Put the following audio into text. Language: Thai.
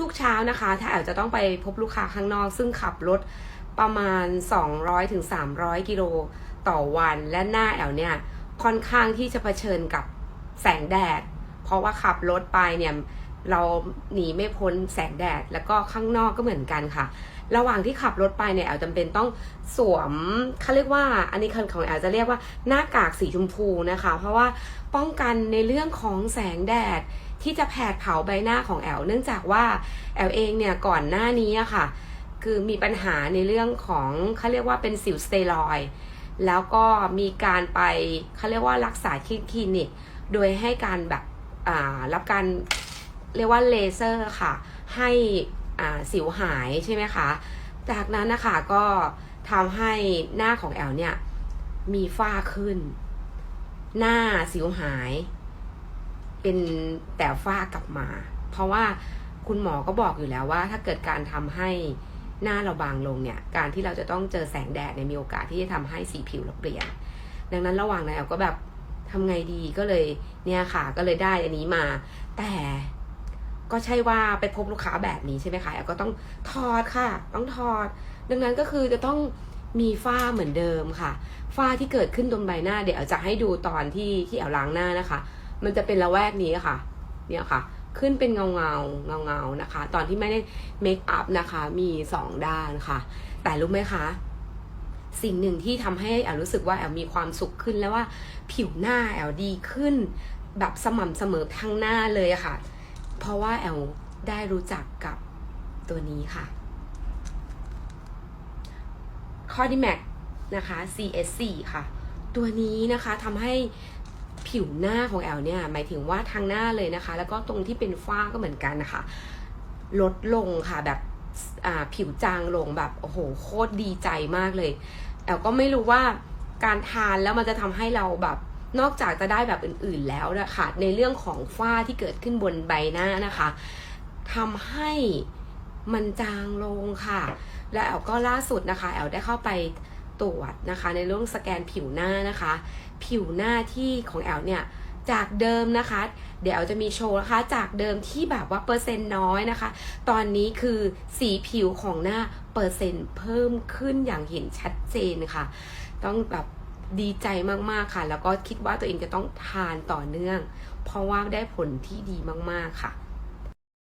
ทุกๆเช้านะคะ ถ้าแอลจะต้องไปพบลูกค้าข้างนอก ซึ่งขับรถประมาณ 200-300ถึงกิโลต่อวัน และหน้าแอลเนี่ยค่อนข้างที่จะเผชิญกับแสงแดด เพราะว่าขับรถไปเนี่ย เราหนีไม่พ้นแสงแดด แล้วก็ข้างนอกก็เหมือนกันค่ะ ระหว่างที่ขับรถไปเนี่ยแอลจำเป็นต้องสวมเขาเรียกว่า อันนี้คนของแอลจะเรียกว่าหน้ากากสีชมพูนะคะ เพราะว่าป้องกันในเรื่องของแสงแดดที่จะแผดเผาใบหน้าของแอล เนื่องจากว่าแอลเองเนี่ยก่อนหน้านี้ค่ะ คือมีปัญหาในเรื่องของเขาเรียกว่าเป็นสิวสเตียรอยแล้วก็มีการไปเขาเรียกว่ารักษาที่คลินิก โดยให้การแบบรับการ เรียกว่าเลเซอร์ค่ะ ให้สิวหายใช่ไหมคะ จากนั้นนะคะก็ทำให้หน้าของแอลเนี่ยมีฝ้าขึ้น หน้าสิวหาย เป็นแต่ฝ้ากลับมา เพราะว่าคุณหมอก็บอกอยู่แล้วว่า ถ้าเกิดการทำให้หน้าเราบางลงเนี่ย การที่เราจะต้องเจอแสงแดดเนี่ยมีโอกาสที่จะทำให้สีผิวเราเปลี่ยน ดังนั้นระหว่างนั้นแอลก็แบบทำไงดีก็เลยเนี่ยค่ะก็เลยได้อันนี้มา แต่ ก็ใช่ว่าไปพบลูกค้าแบบนี้ใช่ไหมคะแอลก็ต้องถอดค่ะ ต้องถอด ดังนั้นก็คือจะต้องมีฝ้าเหมือนเดิมค่ะ ฝ้าที่เกิดขึ้นตรงใบหน้าเดี๋ยวจะให้ดูตอนที่ที่แอลล้างหน้านะคะ มันจะเป็นละแวกนี้ค่ะ เนี่ยค่ะ ขึ้นเป็นเงาเงาเงาเงานะคะ ตอนที่ไม่ได้เมคอัพนะคะ มีสองด้านค่ะ แต่รู้ไหมคะ สิ่งหนึ่งที่ทำให้แอลรู้สึกว่าแอลมีความสุขขึ้นแล้วว่า ผิวหน้าแอลดีขึ้น แบบสม่ำเสมอทั้งหน้าเลยะค่ะ เพราะว่าแอลได้รู้จักกับตัวนี้ค่ะคอดิแมกนะคะ CS4 ค่ะ ตัวนี้นะคะทำให้ผิวหน้าของแอลเนี่ย หมายถึงว่าทางหน้าเลยนะคะ แล้วก็ตรงที่เป็นฝ้าก็เหมือนกันนะคะ ลดลงค่ะแบบผิวจางลงแบบ โอ้โห โคตรดีใจมากเลย แอลก็ไม่รู้ว่าการทานแล้วมันจะทำให้เราแบบ นอกจากจะได้แบบอื่นๆแล้วนะคะในเรื่องของฝ้าที่เกิดขึ้นบนใบหน้านะคะทำให้มันจางลงค่ะ และแอลก็ล่าสุดนะคะ แอลได้เข้าไปตรวจนะคะ ในเรื่องสแกนผิวหน้านะคะ ผิวหน้าที่ของแอลเนี่ยจากเดิมนะคะ เดี๋ยวจะมีโชว์นะคะจากเดิมที่แบบว่าเปอร์เซ็นต์น้อยนะคะ ตอนนี้คือสีผิวของหน้าเปอร์เซ็นต์เพิ่มขึ้นอย่างเห็นชัดเจนค่ะ ต้องแบบ ดีใจมากๆค่ะ แล้วก็คิดว่าตัวเองจะต้องทานต่อเนื่อง เพราะว่าได้ผลที่ดีมากๆค่ะ